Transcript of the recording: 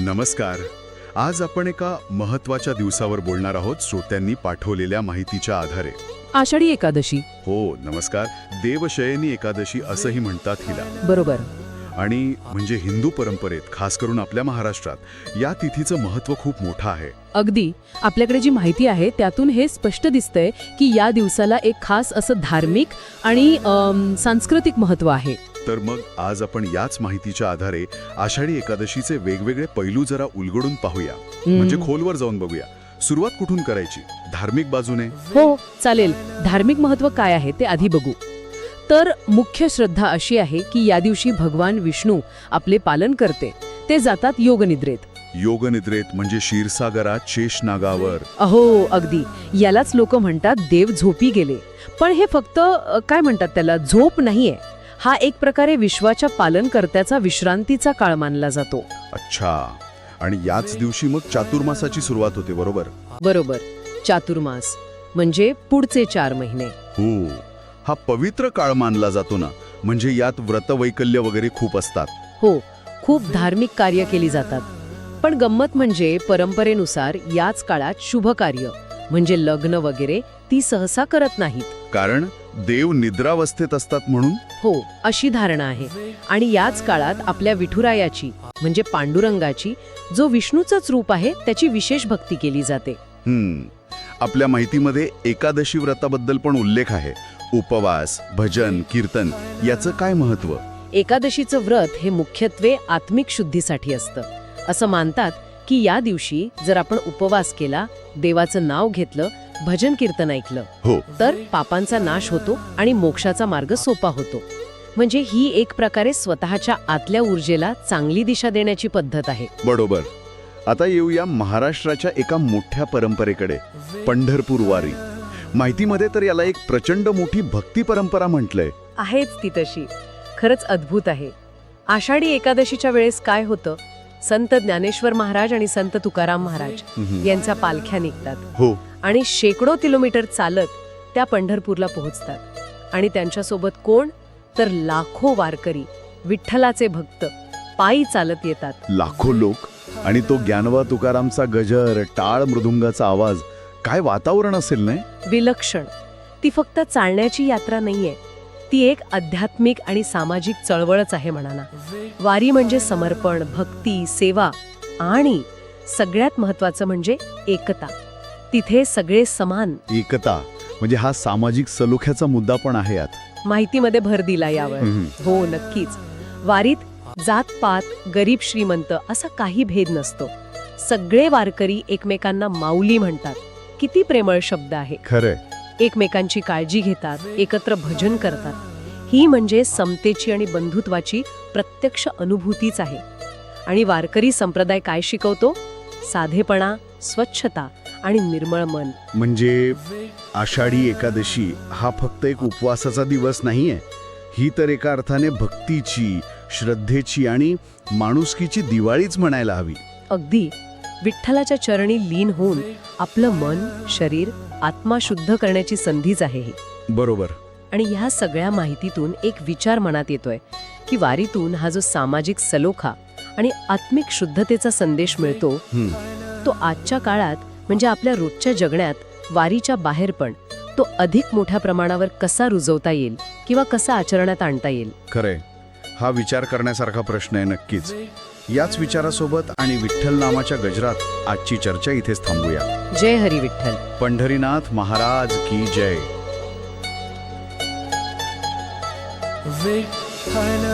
नमस्कार. आज आपण एका महत्त्वाच्या दिवसावर बोलणार आहोत श्रोत्यांनी पाठवलेल्या माहितीच्या आधारे. आषाढी एकादशी. हो नमस्कार. देवशयनी एकादशी असंही म्हणतात हिला. बरोबर. आणि म्हणजे हिंदू परंपरेत खास करून आपल्या महाराष्ट्रात या तिथीचं महत्त्व खूप मोठं आहे. अगदी. आपल्याकडे जी माहिती आहे त्यातून हे स्पष्ट दिसतंय की या दिवसाला एक खास असं धार्मिक आणि अम, सांस्कृतिक महत्त्व आहे. तर मग आज आपण याच माहितीच्या आधारे आषाढी एकादशीचे वेगवेगळे पैलू जरा उलगडून पाहूया. म्हणजे खोलवर जाऊन बघूया. सुरुवात कुठून करायची? धार्मिक बाजूने? हो चालेल. धार्मिक महत्त्व काय आहे ते आधी बघू. तर मुख्य श्रद्धा अशी आहे की या दिवशी भगवान विष्णू आपले पालन करते. ते जातात योगनिद्रेत. योगनिद्रेत म्हणजे क्षीरसागरात शेषनागावर. अहो अगदी. यालाच लोक म्हणतात देव झोपी गेले. पण हे फक्त अ, काय म्हणतात त्याला? झोप नाहीये. हा एक प्रकारे विश्वाच्या पालनकर्त्याचा विश्रांतीचा काळ मानला जातो. अच्छा. आणि याच दिवशी मग चातुर्मासाची सुरुवात होते बरोबर? बरोबर. चातुर्मास म्हणजे पुढचे चार महिने. हो. हा पवित्र काळ मानला जातो ना म्हणजे यात व्रतवैकल्य वगैरे खूप असतात. हो खूप धार्मिक कार्य केली जातात. पण गंमत म्हणजे परंपरेनुसार याच काळात शुभ कार्य म्हणजे लग्न वगैरे ती सहसा करत नाहीत. कारण देव निद्रावस्थेत असतात म्हणून? हो अशी धारणा आहे. आणि याच काळात आपल्या विठुरायाची म्हणजे पांडुरंगाची जो विष्णूचंच रूप आहे त्याची विशेष भक्ती केली जाते. आपल्या माहितीमध्ये एकादशी व्रताबद्दल पण उल्लेख आहे. उपवास भजन कीर्तन याचं काय महत्त्व एकादशीचं व्रत हे मुख्यत्वे आत्मिक शुद्धीसाठी असतं. असं मानतात की या दिवशी जर आपण उपवास केला देवाचं नाव घेतलं भजन कीर्तन ऐकलं. हो. तर पापांचा नाश होतो आणि मोक्षाचा मार्ग सोपा होतो. म्हणजे ही एक प्रकारे स्वतःच्या आतल्या ऊर्जेला चांगली दिशा देण्याची पद्धत आहे. बरोबर. आता येऊया महाराष्ट्राच्या एका मोठ्या परंपरेकडे पंढरपूर वारी. माहितीमध्ये तर याला एक प्रचंड मोठी भक्ती परंपरा म्हटलंय. आहेच ती तशी. खरंच अद्भुत आहे. आषाढी एकादशीच्या वेळेस काय होतं? संत ज्ञानेश्वर महाराज आणि संत तुकाराम महाराज. यांच्या पालख्या निघतात. हो. आणि शेकडो किलोमीटर चालत त्या पंढरपूरला पोहोचतात. आणि त्यांच्यासोबत कोण? तर लाखो वारकरी विठ्ठलाचे भक्त पायी चालत येतात. लाखो लोक आणि तो ज्ञानवा तुकारामचा गजर टाळ मृदुंगाचा आवाज काय वातावरण असेल नाही विलक्षण. ती फक्त चालण्याची यात्रा नाहीये. ती एक आध्यात्मिक आणि सामाजिक चळवळच आहे म्हणाना. वारी म्हणजे समर्पण भक्ती सेवा आणि सगळ्यात महत्वाचं म्हणजे एकता. तिथे सगळे समान. एकता म्हणजे हा सामाजिक सलोख्याचा मुद्दा पण आहे यात. माहितीमध्ये भर दिला यावर. हो नक्कीच. वारीत जात पात गरीब श्रीमंत असा काही भेद नसतो. सगळे वारकरी एकमेकांना माऊली म्हणतात. किती प्रेमळ शब्द आहे. खरंय. एकमेकांची काळजी घेतात एकत्र भजन करतात. ही म्हणजे समतेची आणि बंधुत्वाची प्रत्यक्ष अनुभूतीच आहे. आणि वारकरी संप्रदाय काय शिकवतो? साधेपणा स्वच्छता आणि निर्मळ मन. म्हणजे आषाढी एकादशी हा फक्त एक उपवासाचा दिवस नाहीये. ही तर एका अर्थाने भक्तीची श्रद्धेची आणि माणुसकीची दिवाळीच म्हणायला हवी. अगदी. विठ्ठलाच्या चरणी लीन होऊन आपलं मन शरीर आत्मा शुद्ध करण्याची संधीच आहे ही. बरोबर. आणि ह्या सगळ्या माहितीतून एक विचार मनात येतोय की वारीतून हा जो सामाजिक सलोखा आणि आत्मिक शुद्धतेचा संदेश मिळतो. हम्म. तो आजच्या काळात म्हणजे आपल्या रोजच्या जगण्यात वारीच्या बाहेर पण तो अधिक मोठ्या प्रमाणावर कसा रुजवता येईल किंवा कसा आचरणात आणता येईल? खरंय. हा विचार करण्यासारखा प्रश्न आहे नक्कीच. याच विचारासोबत आणि विठ्ठल नामाच्या गजरात आजची चर्चा इथेच थांबूया. जय हरी विठ्ठल. पंढरीनाथ महाराज की जय. विठ्ठल